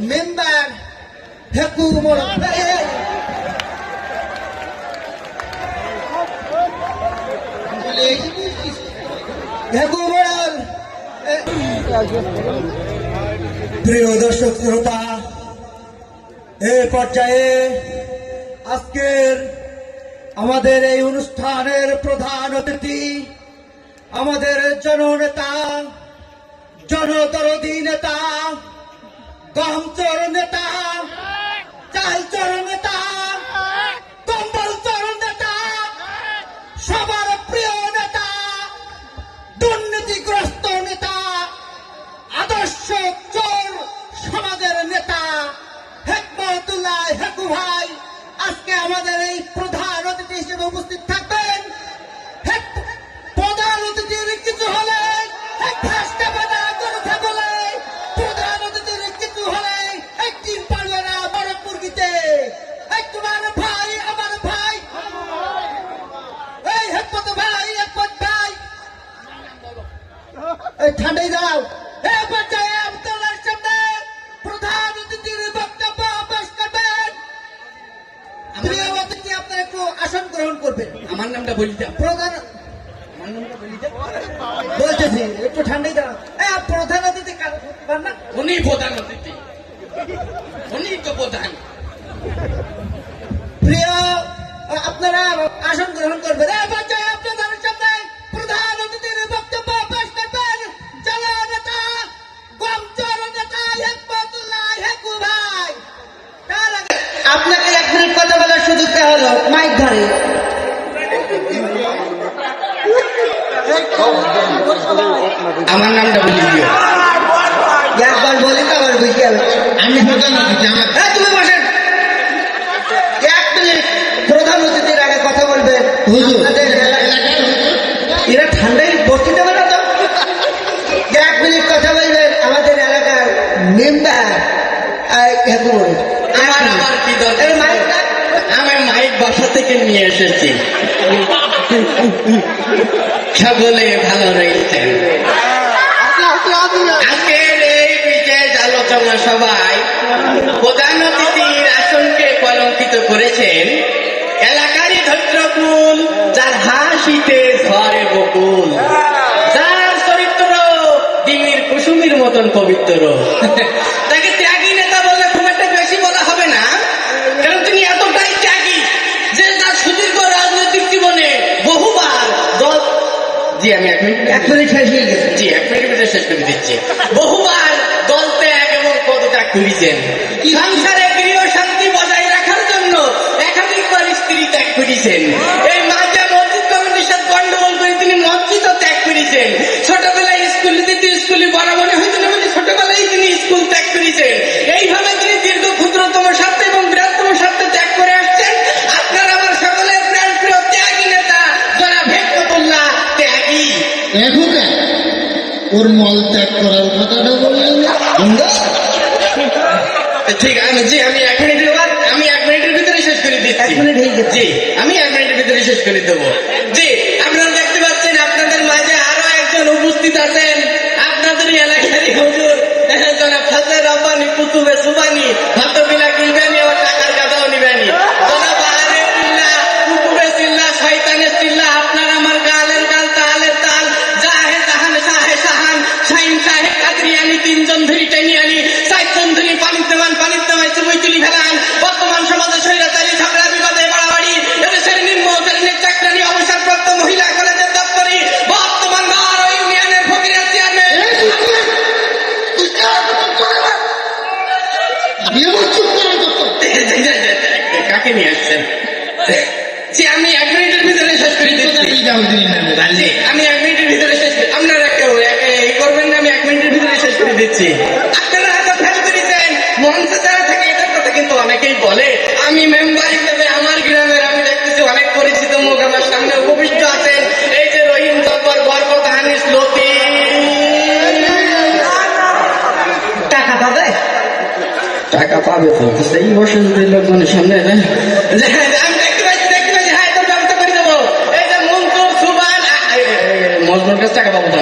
Member প্রিয় দর্শক, শ্রোতা, এ পর্যায়ে আজকের আমাদের এই অনুষ্ঠানের প্রধান অতিথি, আমাদের জননেতা, জনদরদী নেতা গমচর নেতা চালচর নেতা কম্বলচর আসন গ্রহণ করবেন আমার নামটা বলি প্রধান আমার নামটা বলি বলতেছি একটু ঠান্ডাই দাঁড়াও। এ প্রধান অতিথি না উনি প্রধান অতিথি। উনি তো প্রধান। প্রিয় আপনারা আসন গ্রহণ করবেন। আপনাকে এক মিনিট কথা বলার সুযোগ দেওয়া হলো। মাইক ধরে। আমার নামটা বলি একবার বলি তো আবার বুঝতে হবে আমি প্রধান অতিথি আমার হ্যাঁ তুমি বসেন। এক মিনিট। প্রধান অতিথির আগে কথা হুজুর। আপনাদের এরা ঠান্ডায় বসতে দেবে না তো এক মিনিট কথা বলবেন আমাদের এলাকার মেম্বার আমার আমি মাইক বাসা থেকে নিয়ে এসেছি। সকলে ভালো রয়েছেন আজকের এই বিশেষ আলোচনা সভায় প্রধান অতিথির আসনকে কলঙ্কিত করেছেন এলাকারই ধৈর্যকুল, যার হাসিতে ঝরে বকুল। যার চরিত্র ডিমির কুসুমির মতন পবিত্র। তাকে ত্যাগী নেতা বললে খুব একটা বেশি বলা হবে না কারণ তিনি এতটাই ত্যাগী যে তার সুদীর্ঘ রাজনৈতিক জীবনে বহুবার দল জি আমি এক মিনিট এক শেষ হয়ে গেছে। জি এক মিনিটের ভিতরে শেষ করে দিচ্ছি। বহুবার দল ত্যাগ এবং পদত্যাগ করেছেন। সংসারে গৃহ শান্তি বজায় রাখার জন্য একাধিকবার স্ত্রী ত্যাগ করেছেন। এই মাঝে মসজিদ কমিটির সাথে গন্ডগোল করে তিনি মসজিদও ত্যাগ করেছেন। ছোটবেলায় স্কুলে এখোকা ওর মল ত্যাগ করার কথাটা বললেন ঠিক আছে জি আমি এক মিনিটের বাদ আমি এক মিনিটের ভিতরে শেষ করে দিচ্ছি। মিনিট জি আমি এক মিনিটের ভিতরে শেষ করে দেবো। জি আপনারা দেখতে পাচ্ছেন আপনাদের মাঝে আরও একজন উপস্থিত আছেন। আপনাদের এলাকারই হুজুর জনাব ফাজলে রব্বানি কুতুবে সুবানি ভাত বিলা কিনবেনি ও টাকার নিয়ে আসছেন জি আমি এক মিনিটের ভিতরে শেষ করি আমি এক মিনিটের ভিতরে শেষ আপনারা কেউ করবেন না আমি এক মিনিটের ভিতরে শেষ করে দিচ্ছি। পাবে তো সেই বসে যদি লোকজনের সামনে যে, হ্যাঁ, আমি দেখতে হ্যাঁ মজনুর কাছে টাকা পাবো তো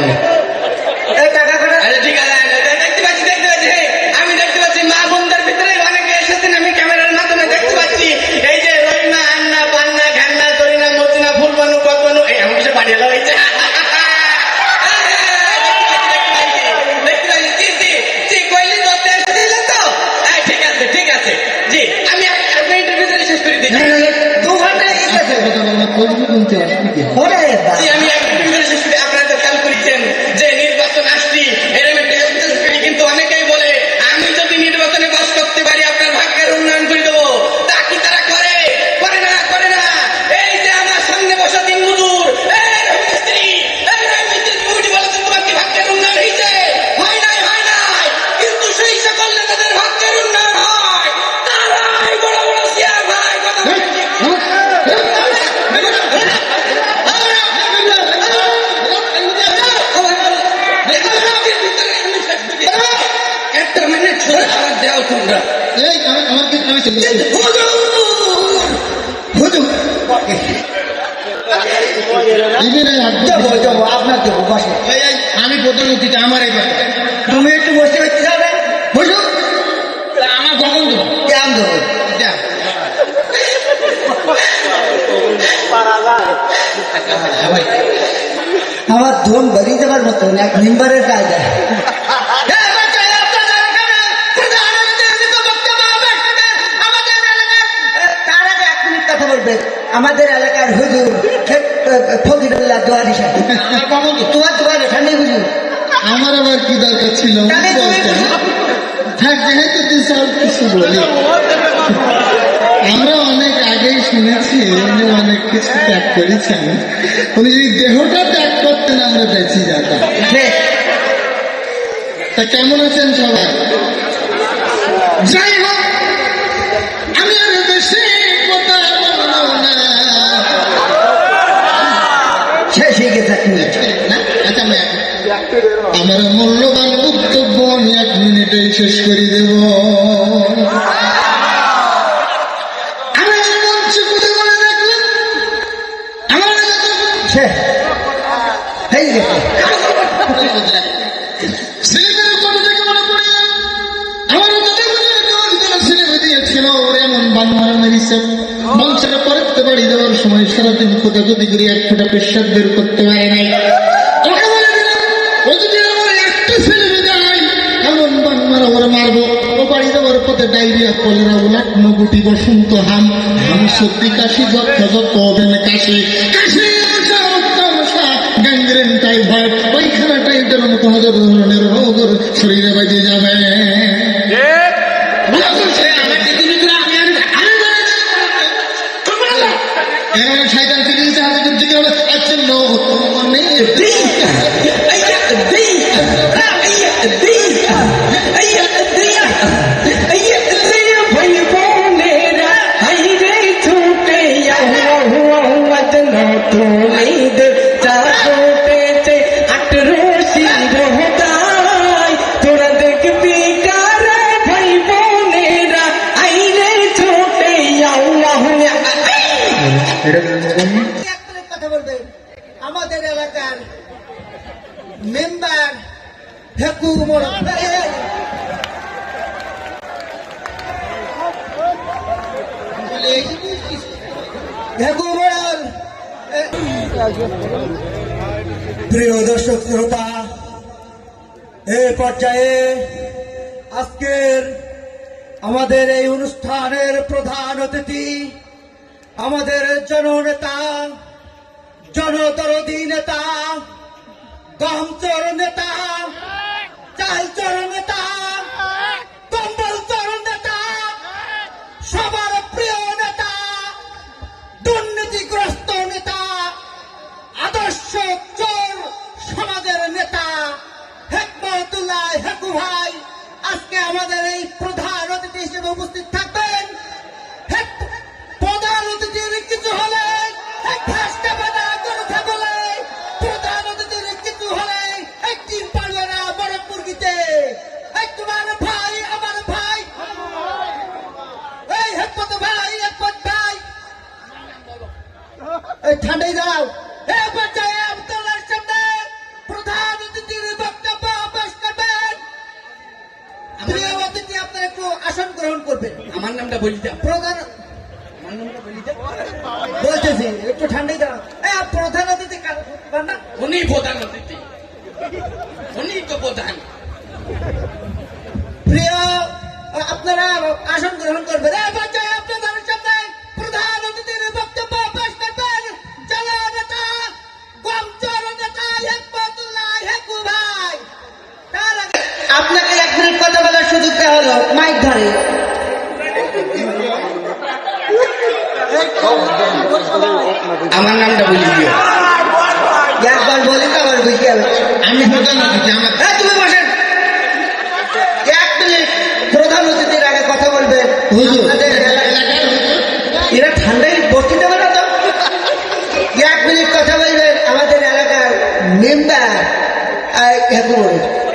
আপনার দেবো বসে আমি প্রধান অতিথি আমার এই ব্যাপার তুমি একটু বসে বসতে যাবে হুজুর আমার কখন দেবো? কেমন দেবো। আমার ধন বেরিয়ে যাবার মতো এক মেম্বারের কায়দা আমাদের এলাকার হুজুর ফকিরুল্লাহ দোয়ারি সাহেব? তোমার দোয়ার এখানে হুজুর আমার আবার কি দরকার ছিল তাহলে তুমি বলতে। বুঝো। থাক যেহেতু তুই সব কিছু বলি আমরা অনেক আগেই শুনেছি উনি অনেক কিছু ত্যাগ করেছেন উনি যদি দেহটা ত্যাগ করতেন আমরা বেঁচে যেতাম ঠিক। তা কেমন আছেন সবাই যাই হোক বান মারা মেরেছে বংশটা পরতে বাড়ি দেওয়ার সময় সারাদিন খোদাখুদি করে, এক ফোঁটা পেশাব বের করতে পারে নাই। ডায়রিয়া কলেরা উলাটন গুটি বসন্ত হাম হাম সর্দি কাশি যক্ষ যক্ষ হবে কাশি কাশি মশা মশা মশা গ্যাংগ্রেন টাইপের মতো হাজার ধরনের রোগ শরীরে বাজে যাবে এরা শয়তান থেকে দিতে হাতে করতে প্রিয় দর্শক শ্রোতা এই পর্যায়ে আজকের আমাদের এই অনুষ্ঠানের প্রধান অতিথি, আমাদের জননেতা, জনদরদী নেতা গহমচর নেতা চালচর নেতা হেকমতুল্লাহ হেকু ভাই, আজকে আমাদের এই প্রধান অতিথি হিসেবে উপস্থিত থাকবেন। প্রধান অতিথির কিছু হলে ছাগলে। প্রধান অতিথির কিছু হলে এক টিম পারবে না বড় মুরগিতে তোমার ভাই, আমার ভাই। এই হেকমত ভাই হেকমত ভাই। ঠান্ডাই দাঁড়াও। আমার নামটা বলি প্রধান আমার নামটা বলি বলতেছি একটু ঠান্ডাই দাঁড়া এ প্রধান অতিথি উনি প্রধান অতিথি। উনি তো প্রধান। এরা ঠান্ডায় বসতে দেবে না তো? এক মিনিট কথা বলবেন আমাদের এলাকার মেম্বার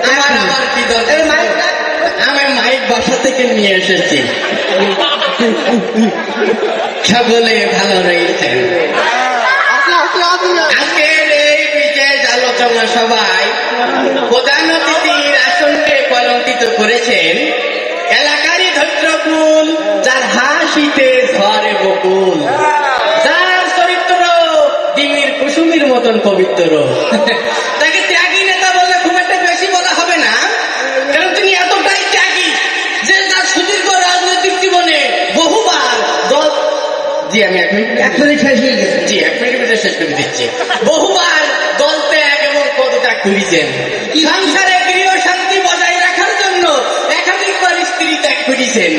আমার আবার কি দরকার আমি মাইক বাসা থেকে নিয়ে এসেছি। সকলে ভালো আজকের এই বিশেষ আলোচনা সভায় প্রধান অতিথির আসনকে কলঙ্কিত করেছেন যার হাসিতে বকুল। যার চরিত্র ডিমির কুসুমির মতন পবিত্র। তাকে ত্যাগী নেতা বললে খুব একটা বেশি বলা হবে না কারণ তিনি এতটাই ত্যাগী যে তার সুদীর্ঘ রাজনৈতিক জীবনে বহুবার দল জি আমি এক মিনিট এক মিনিট শেষ হয়ে গেছে। জি এক ভিতরে শেষ করে দিচ্ছি। বহুবার দল ত্যাগ এবং পদত্যাগ করেছেন। সংসারে গৃহ শান্তি বজায় রাখার জন্য স্ত্রী ত্যাগ করেছেন।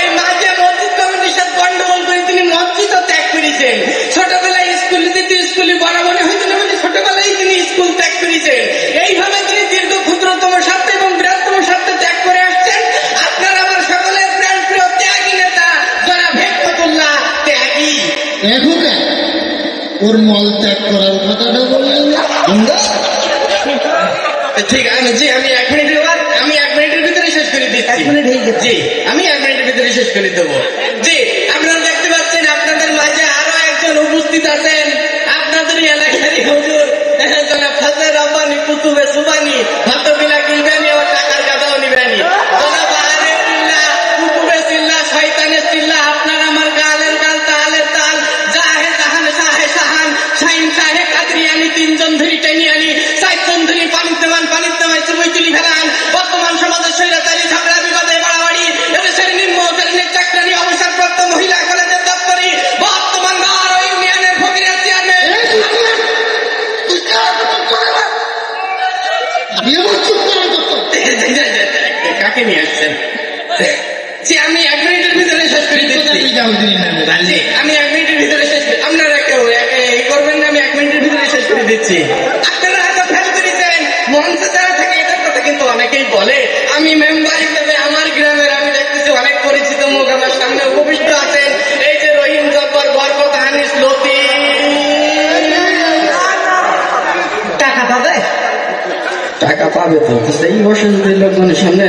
এই মাঝে মসজিদ কমিটির সাথে গন্ডগোল করে তিনি মসজিদও ত্যাগ করেছেন। ছোটবেলায় স্কুল দিতে স্কুলে বড় মনে হয়েছিল বলে ছোটবেলায় তিনি স্কুল ত্যাগ করেছেন। এইভাবে তিনি দীর্ঘ ক্ষুদ্রতম স্বার্থ এবং বৃহত্তম স্বার্থ ত্যাগ করে আসছেন আপনার আমার সকলের প্রাণ প্রিয় ত্যাগী নেতা যারা ভেকমতুল্লাহ ত্যাগী। এখোকা ওর মল ত্যাগ করার কথাটা বললেন ঠিক আছে আমি মিনিটের বাদ আমি এক মিনিটের ভিতরে শেষ করে দিচ্ছি। জি আমি এক মিনিটের ভিতরে শেষ করে দেবো। জি আপনারা দেখতে পাচ্ছেন আপনাদের মাঝে আরও একজন উপস্থিত আছেন। আপনাদের এলাকারই হুজুর। জনাব ফজলে রব্বানি কুতুবে সুবানি কাকে নিয়ে আসছেন? আমি এক মিনিটের ভিতরে শেষ করে দিচ্ছি চৌধুরী নামে জি, আমি এক মিনিটের ভিতরে শেষ আপনারা কেউ করবেন না আমি এক মিনিটের ভিতরে শেষ করে দিচ্ছি। আপনারা এত ফেল করেছেন মঞ্চে যারা থাকে এটার কথা কিন্তু অনেকেই বলে। পাবে তো। সেই বসে যদি লোকজনের সামনে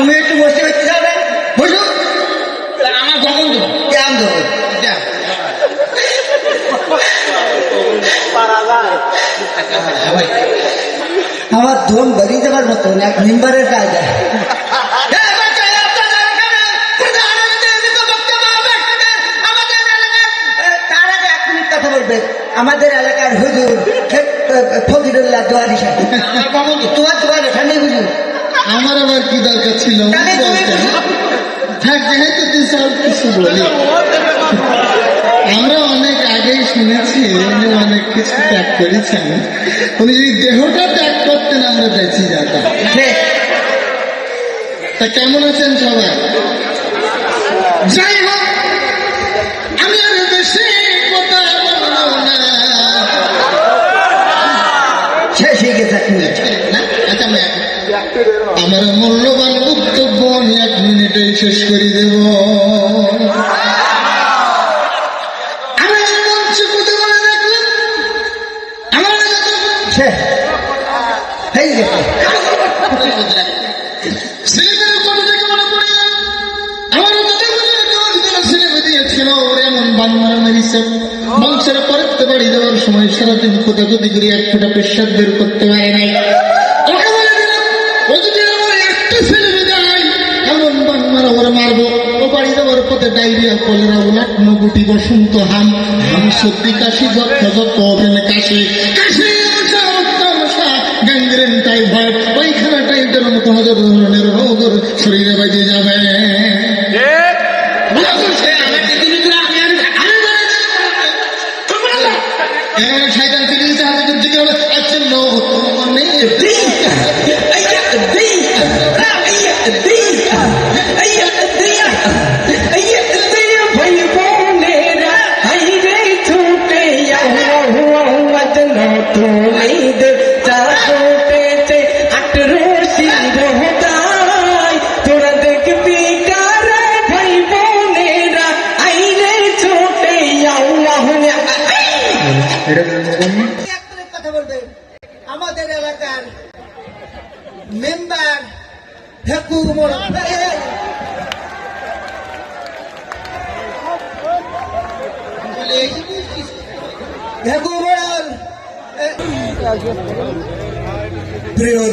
তুমি একটু বসে বসতে যাবে? হুজুর আমার কখন দেবো কেমন দেবো। আমার ধন বেরিয়ে যাবার মতন এক মেম্বারের কায়দা কথা বলবে। আমাদের এলাকার হুজুর ফকিরুল্লাহ দোয়ারি সাহেব? তোমার তোমার এখানে হুজুর। আমার আবার কি দরকার ছিল? তাহলে থাক যেহেতু তুই সব কিছু বলি আমরা অনেক আগেই শুনেছি উনি অনেক কিছু ত্যাগ করেছেন। উনি যদি দেহটা ত্যাগ করতেন আমরা বেঁচে যেতাম। তা কেমন আছেন সবাই? যাই হোক আমার মূল্যবান বক্তব্য আমি এক মিনিটে শেষ করে দেব। আমি এই মঞ্চে কথা বলে দেখলাম আমার শেষ গেছে ছেলেদের কথা থেকে পড়ে গেল। আমার দাদাগুলো যখন তারা ছেলে দিয়েছিল ওরে এমন বান মারা মেরেছে বংশের পরেতে বাড়ি দেওয়ার সময় সারাদিন কোথাকুতি করে এক ফোঁটা পেশাব বের করতে পারে নাই। বাড়ি ডাইরিয়া কলেরা উলাট নগুটি বসন্ত হাম হাম সর্দি কাশি যক্ষ যক্ষ ওভেন কাশি। কাশি গ্যাংগ্রেন টাইফয়েড ওইখানে টাইপের মতো হাজার ধরনের রোগ শরীরে বাজে যাবে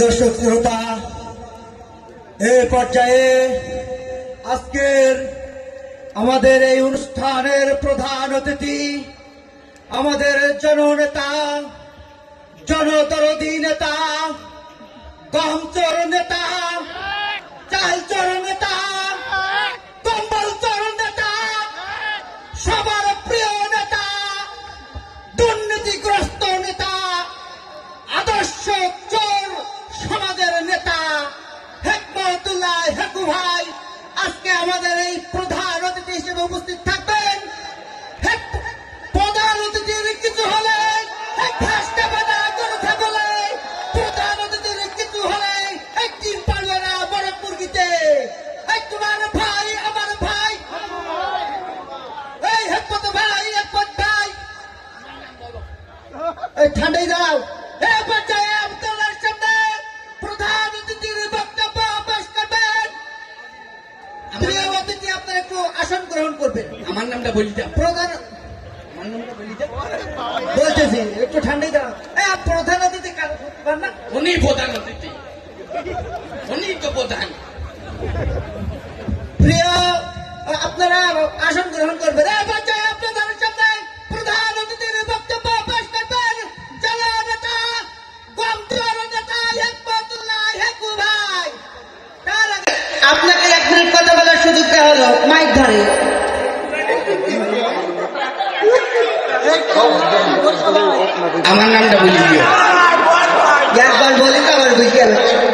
দর্শক শ্রোতা এ পর্যায়ে আজকের আমাদের এই অনুষ্ঠানের প্রধান অতিথি, আমাদের জননেতা জনতরদী নেতা গহমচর নেতা, চালচর নেতা হেকমতুল্লাহ হেকু ভাই, আজকে আমাদের এই প্রধান অতিথি হিসেবে উপস্থিত থাকবেন। প্রধান অতিথির কিছু হলে আসন গ্রহণ হলো মাইক ধরে। আমার নামটা বলি একবার বলি বুঝতে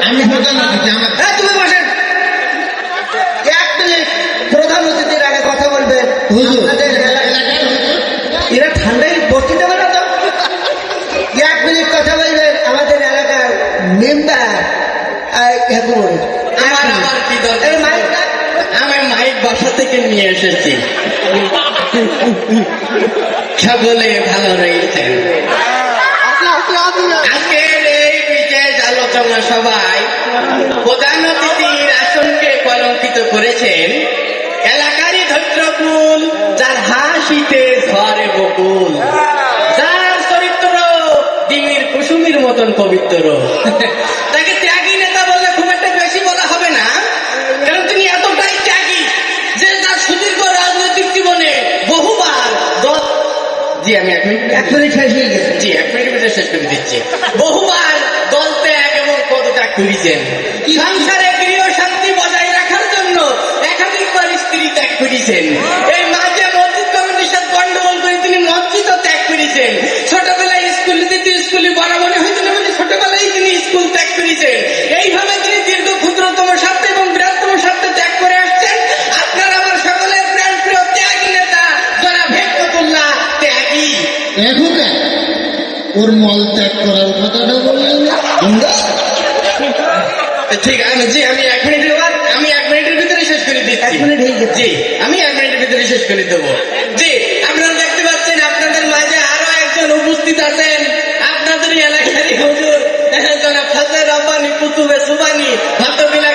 আমি বসেন এক মিনিট প্রধান অতিথির আগে কথা বলবে হুজুর আমাদের এলাকায়- এলাকার হুজুর এরা ঠান্ডায় বসতে দেবে না তো? এক মিনিট কথা বলবে আমাদের এলাকার মেম্বার আমার আবার কি দরকার আমি মাইক বাসা থেকে নিয়ে এসেছি। সকলে ভালো রয়েছেন আজকের এই বিশেষ আলোচনা সভায় প্রধান অতিথির আসনকে কলঙ্কিত করেছেন এলাকারই যার হাসিতে ঝরে বকুল। যার চরিত্র ডিমির কুসুমির মতন পবিত্র। তাকে ত্যাগী নেতা বললে খুব একটা বেশি বলা হবে না কারণ তিনি এতটাই ত্যাগী যে তার সুদীর্ঘ রাজনৈতিক জীবনে বহুবার জি আমি এক মিনিট এক মিনিট শেষ হয়ে গেছে। জি এক মিনিট শেষ করে দিচ্ছি। বহুবার দল ত্যাগ এবং পদত্যাগ করেছেন। সংসারে করেছেন। এই মাঝে মসজিদ কমিটির সাথে গন্ডগোল করে তিনি মসজিদও ত্যাগ করেছেন। ছোটবেলায় স্কুল দিতে স্কুলে বড় মনে হয়েছে না বলে ছোটবেলায় তিনি স্কুল ত্যাগ করেছেন। এইভাবে তিনি দীর্ঘ ক্ষুদ্রতম স্বার্থে এবং বৃহত্তম স্বার্থে ত্যাগ করে আসছেন। আপনারা আমার সকলের প্রাণ প্রিয় ত্যাগী নেতা যারা ভেঙ্কতুল্লাহ ত্যাগী। এখন ওর মল ত্যাগ করার কথাটা বললেন ঠিক আছে জি আমি এখনই মিনিট আমি এক মিনিটের ভিতরে শেষ করে দেবো। জি, আপনারা দেখতে পাচ্ছেন, আপনাদের মাঝে আরও একজন উপস্থিত আছেন। আপনাদের এলাকারই হুজুর জনাব ফাজলে রব্বানি কুতুবে সুবানি, ভাতবিলা